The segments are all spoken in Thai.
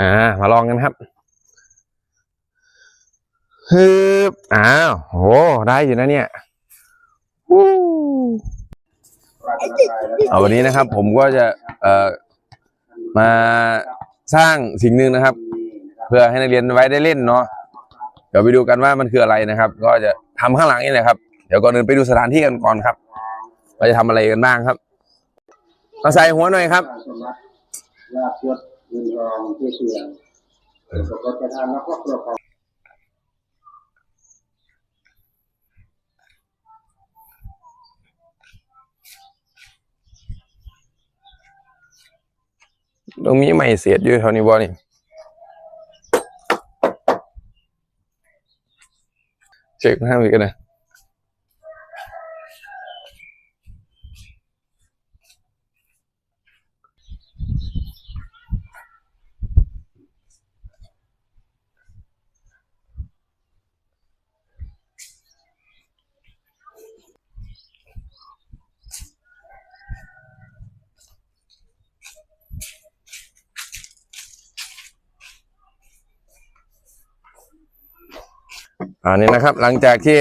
อ่า มาลองกันครับฮึบอ้าวโห ได้อยู่นะเนี่ยวู้เอาวันนี้นะครับ ผมก็จะเอ่อมาสร้างสิ่งหนึ่งนะครับ เพื่อให้นักเรียนไว้ได้เล่นเนาะเดี๋ยวไปดูกันว่ามันคืออะไรนะครับ ก็จะทำข้างหลังนี่แหละครับ เดี๋ยวก่อนอื่นไปดูสถานที่กันก่อนครับว่าจะทำอะไรกันบ้างครับมาใส่หัวหน่อยครับ เงินรองที่อเสียงสมบัติประธานและครอบครัวของตรงนี้ไม่เสียดอยู่เท่านี้บ่นี่เช็คห้ามอีกนะ อันนี้นะครับ หลังจากที่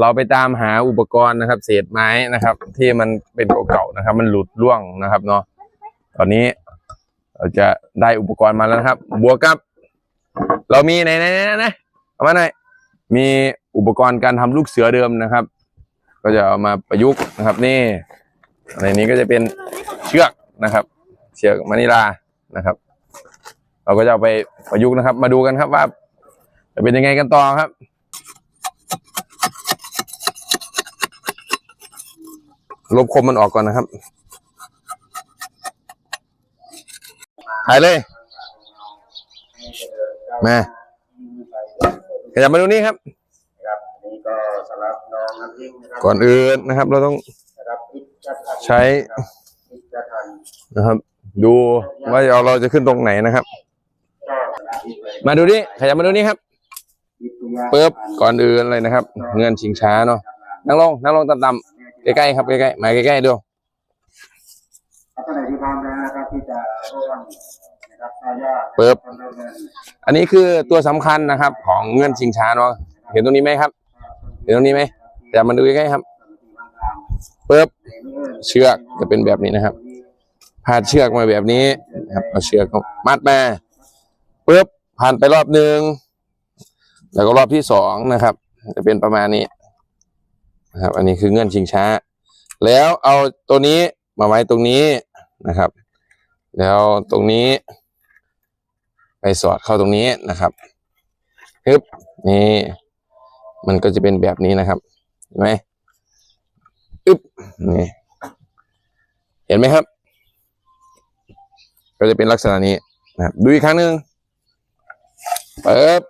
เราไปตามหาอุปกรณ์นะครับ เศษไม้นะครับ ที่มันเป็นเก่าๆนะครับ มันหลุดร่วงนะครับเนาะตอนนี้เราจะได้อุปกรณ์มาแล้วนะครับ บวกกับ เรามีไหนไหนไหนไหนเอามาหน่อยมีอุปกรณ์การทำลูกเสือเดิมนะครับ ก็จะเอามาประยุกต์นะครับ นี่ในนี้ก็จะเป็นเชือกนะครับ เชือกมานิลานะครับ เราก็จะเอาไปประยุกต์นะครับ มาดูกันครับว่า จะเป็นยังไงกันต่อครับ ลบคมมันออกก่อนนะครับถ่ายเลยมาขยับมาดูนี่ครับครับอันนี้ก็สำหรับน้องน้ำพริกนะครับ ก่อนอื่นนะครับ เราต้องนะครับพริกกระทันใช้นะครับพริกกระทันนะครับ ดูว่าเราเราจะขึ้นตรงไหนนะครับก็พริกเลยมาดูนี่ขยับมาดูนี่ครับพริกตัว ปึ๊บก่อนอื่นเลยนะครับ เงินชิงช้าเนาะนั่งลงนั่งลงต่ำๆใกล้ๆครับใกล้ๆมาใกล้ๆดูแล้วก็ในที่พร้อมแล้วนะครับที่จะร่วมนะครับทายาทปึ๊บคนเดินอันนี้คือตัวสำคัญนะครับ ของเงื่อนชิงช้าเนาะเห็นตรงนี้ไหมครับ เห็นตรงนี้ไหมแต่มาดูใกล้ๆครับปึ๊บเชือกจะเป็นแบบนี้นะครับพาดเชือกมาแบบนี้นะครับเอาเชือกเข้ามัดมาปึ๊บผ่านไปรอบหนึ่ง แล้วก็รอบที่สองนะครับ จะเป็นประมาณนี้นะครับ อันนี้คือเงื่อนชิงช้า แล้วเอาตัวนี้มาไว้ตรงนี้นะครับ แล้วตรงนี้ ไปสอดเข้าตรงนี้นะครับฮึบนี่มันก็จะเป็นแบบนี้นะครับ เห็นไหมอึ๊บนี่เห็นไหมครับ ก็จะเป็นลักษณะนี้นะครับดูอีกครั้งหนึ่งเปิบ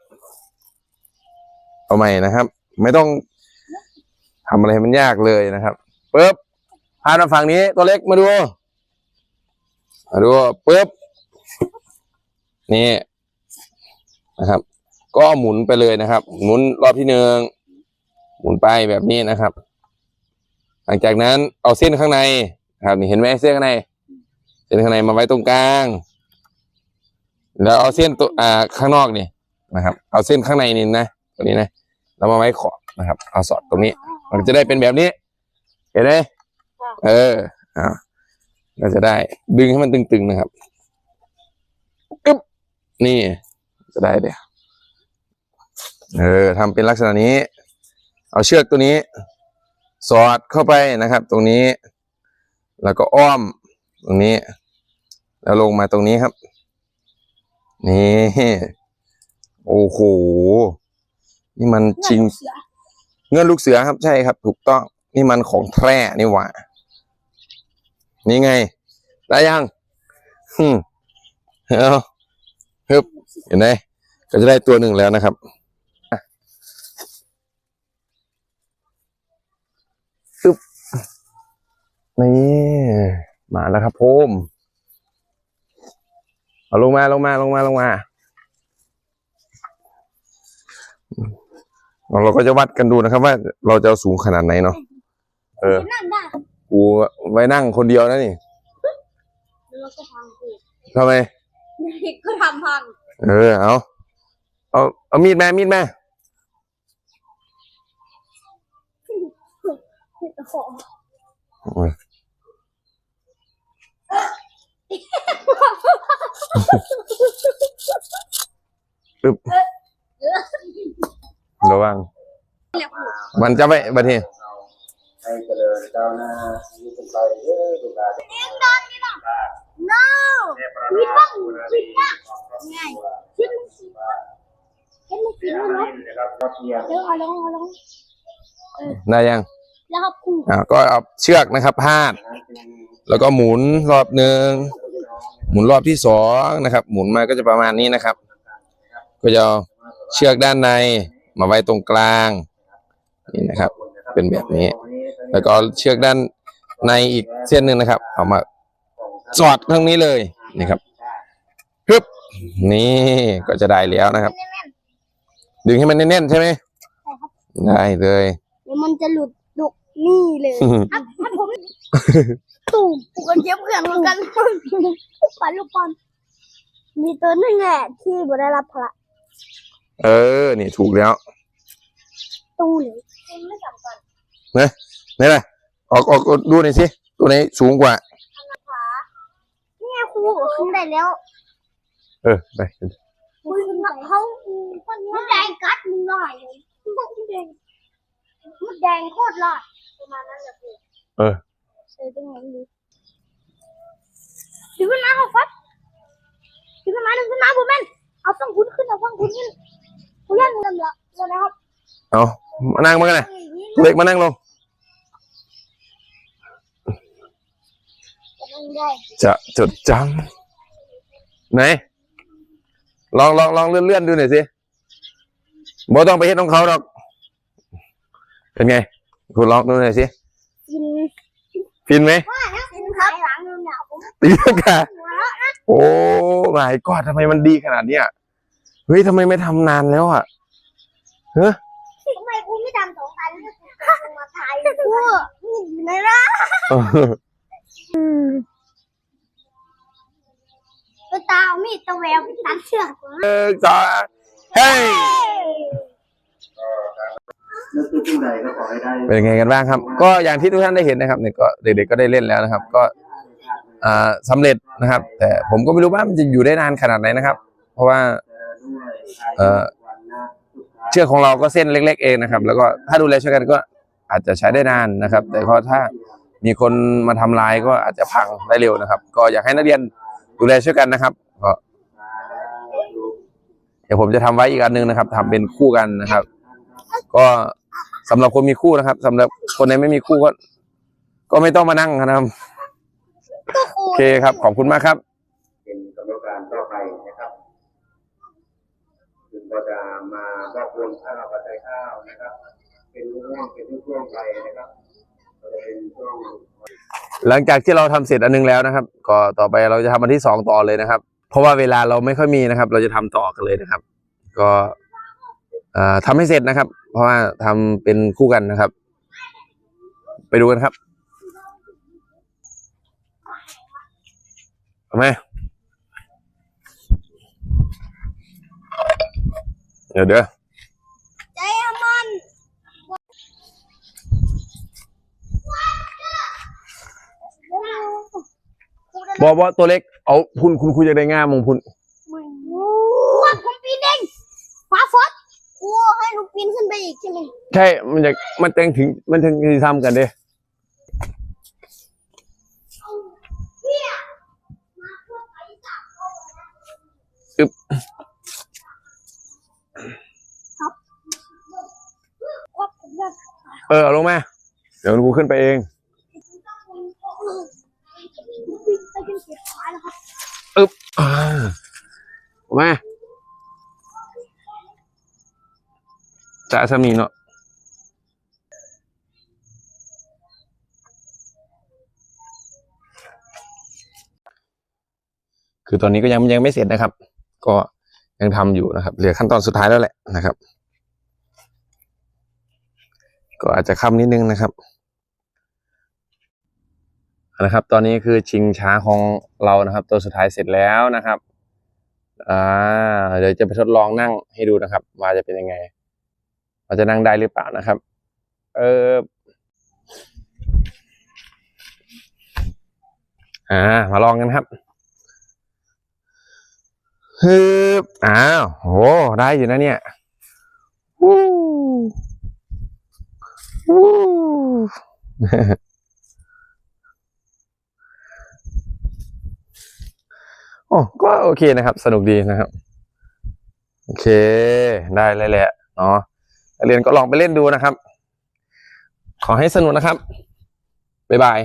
เอาใหม่นะครับ ไม่ต้องทำอะไรมันยากเลยนะครับเปิบพามาฝั่งนี้ตัวเล็กมาดู มาดูปึ๊บนี่นะครับ ก็หมุนไปเลยนะครับ หมุนรอบที่หนึ่งหมุนไปแบบนี้นะครับ หลังจากนั้นเอาเส้นข้างในครับนี่เห็นไหมเส้นข้างใน เส้นข้างในมาไว้ตรงกลาง แล้วเอาเส้นตัวอ่าข้างนอกนี่นะครับ เอาเส้นข้างในนี่นะตัวนี้นะ แล้วมาไว้ขอบนะครับ เอาสอดตรงนี้ มันจะได้เป็นแบบนี้ เห็นไหมเอออ่าก็จะได้ดึงให้มันตึงๆนะครับนี่จะได้เดี๋ยวเออทำเป็นลักษณะนี้ เอาเชือกตัวนี้ สอดเข้าไปนะครับ ตรงนี้ แล้วก็อ้อมตรงนี้ แล้วลงมาตรงนี้ครับ นี่ โอ้โห นี่มันจริง เงื่อนลูกเสือครับใช่ครับ ถูกต้อง นี่มันของแท้นี่หว่า นี่ไง ได้ยังฮึมเอาฮึบเห็นไหมก็จะได้ตัวหนึ่งแล้วนะครับอึบนี่มาแล้วครับผมเอาลงมาลงมาลงมาลงมา เราก็จะวัดกันดูนะครับ ว่าเราจะเอาสูงขนาดไหนเนาะเออนั่งได้กูไว้นั่งคนเดียวนะนี่แล้วก็ฟังกูทำไมก็ทำพังเออเอาเอาเอามีดแมามีดแมาโอ้ยปึ๊บ ระวัง มันจะไม่บัดนี้ให้เจริญก้าวหน้ายิ่งขึ้นไปเรื่อยๆการเดินทาง no แม่ประนามคุณอารีของครอบครัวคิดมันสิคิดมันหรอาเนาะรีนะครับก็เพียงเดี๋ยวเอาลงเอาลงได้ยังแล้วครับคุณอ่าก็เอาเชือกนะครับพาด แล้วก็หมุนรอบหนึ่งหมุนรอบที่สองนะครับ หมุนมาก็จะประมาณนี้นะครับ ก็จะเอาเชือกด้านใน มาไว้ตรงกลางนี่นะครับ เป็นแบบนี้ แล้วก็เชือกด้านในอีกเส้นหนึ่งนะครับ เอามาสอดข้างนี้เลยนี่ครับฮึบนี่ก็จะได้แล้วนะครับ ดึงให้มันแน่นๆใช่ไหมได้เลยเดี๋ยวมันจะหลุดดุกนี่เลยถ้าถ้าผมตู่ปกันเจ็บเขื่อนเหมือนกันปันลูกบอลมีตัวนึงแหละที่บ่ได้รับพละ เออ นี่ถูกแล้วตู้เลยไม่สำคัญนี่แหละออกออกออกดูหน่อยสิตัวไหนสูงกว่าเนี่ยครูขึ้นได้แล้ว เออไปคุณเขามันแดงกัดมึงหน่อยมันแดงมันแดงโคตรหลอดประมาณนั้นแหละพี่เออเออตรงไหนดีดึงขึ้นมาเขาฟัดดึงขึ้นมาดึงขึ้นมาบุแม่นเอาต้องคุณขึ้นเอาต้องคุณขึ้น คุณเล่นเงินละเดี๋ยวนะครับเอามานั่งมากันนะเล็กมานั่งลงได้จะจดจำไหน ลองลองลองเลื่อนเลื่อนดูหน่อยสิบ่ต้องไปเฮ็ดของเขาหรอก เป็นไง คุณลองดูหน่อยสิ กินฟินไหมกินครับหลังนึงเนี่ยผมตีลังกาโอ้หลายกอดทำไมมันดีขนาดเนี้ย เฮ้ยทำไมไม่ทำนานแล้วอะเฮ้ยทำไมกูไม่ทำสองพันมาถ่ายกูอยู่ไหนล่ะตัวตาเอามีดตะแววไปตัดเชือกเออจ้าเฮ้ยนึกถึงผู้ใดก็ขอให้ได้เป็นไงกันบ้างครับ ก็อย่างที่ทุกท่านได้เห็นนะครับเนี่ยก็เด็กๆก็ได้เล่นแล้วนะครับ ก็อ่าสำเร็จนะครับ แต่ผมก็ไม่รู้ว่ามันจะอยู่ได้นานขนาดไหนนะครับ เพราะว่า เอ่อเชือกของเราก็เส้นเล็ก ๆ เองนะครับ แล้วก็ถ้าดูแลช่วยกันก็อาจจะใช้ได้นานนะครับ แต่พอถ้ามีคนมาทำลายก็อาจจะพังได้เร็วนะครับ ก็อยากให้นักเรียนดูแลช่วยกันนะครับก็เดี๋ยวผมจะทำไว้อีกอันหนึงนะครับทำเป็นคู่กันนะครับ ก็สำหรับคนมีคู่นะครับสำหรับคนไหนไม่มีคู่ก็ ก็ไม่ต้องมานั่งนะครับโอเคครับ ขอบคุณมากครับ เป็นกรรมการต่อไปนะครับซึ่งก็จะมาบอ กรวมข้าวปัจจัยข้าวนะครับ เป็นช่วงเป็นช่วงไปนะครับหลังจากที่เราทำเสร็จอันนึงแล้วนะครับ ก็ต่อไปเราจะทำอันที่สองต่อเลยนะครับ เพราะว่าเวลาเราไม่ค่อยมีนะครับ เราจะทำต่อกันเลยนะครับ ก็เอ่อทำให้เสร็จนะครับ เพราะว่าทำเป็นคู่กันนะครับ ไปดูกันครับเอาไหมเดี๋ยวเดี๋ยว ใจมัน บอบอตัวเล็ก เอาคุณคุณคุยจะได้ง่ามมงคุณว่าผมปีนเองฟ้าฟดกูให้หนูปีนขึ้นไปอีกใช่ไหมใช่ มันจะมันแตงถึงมันถึงจะทำกันเด้อึ๊บว่าผมอยากเออเอาลงมา เดี๋ยวกูขึ้นไปเอง อึ๊บอ่าเอามาจะสามีเนาะคือตอนนี้ก็ยังยังไม่เสร็จนะครับ ก็ยังทำอยู่นะครับ เหลือขั้นตอนสุดท้ายแล้วแหละนะครับ ก็อาจจะค่ำนิดนึงนะครับ นะครับ ตอนนี้คือชิงช้าของเรานะครับ ตัวสุดท้ายเสร็จแล้วนะครับอ่าเดี๋ยวจะไปทดลองนั่งให้ดูนะครับ ว่าจะเป็นยังไงว่าจะนั่งได้หรือเปล่านะครับ เอออ่า มาลองกันครับฮึบอ้าวโหได้อยู่นะเนี่ยวู้วู้ อ้ก็โอเคนะครับ สนุกดีนะครับ โอเค ได้เลยแหละเนาะเรียนก็ลองไปเล่นดูนะครับ ขอให้สนุกนะครับ บ๊ายบาย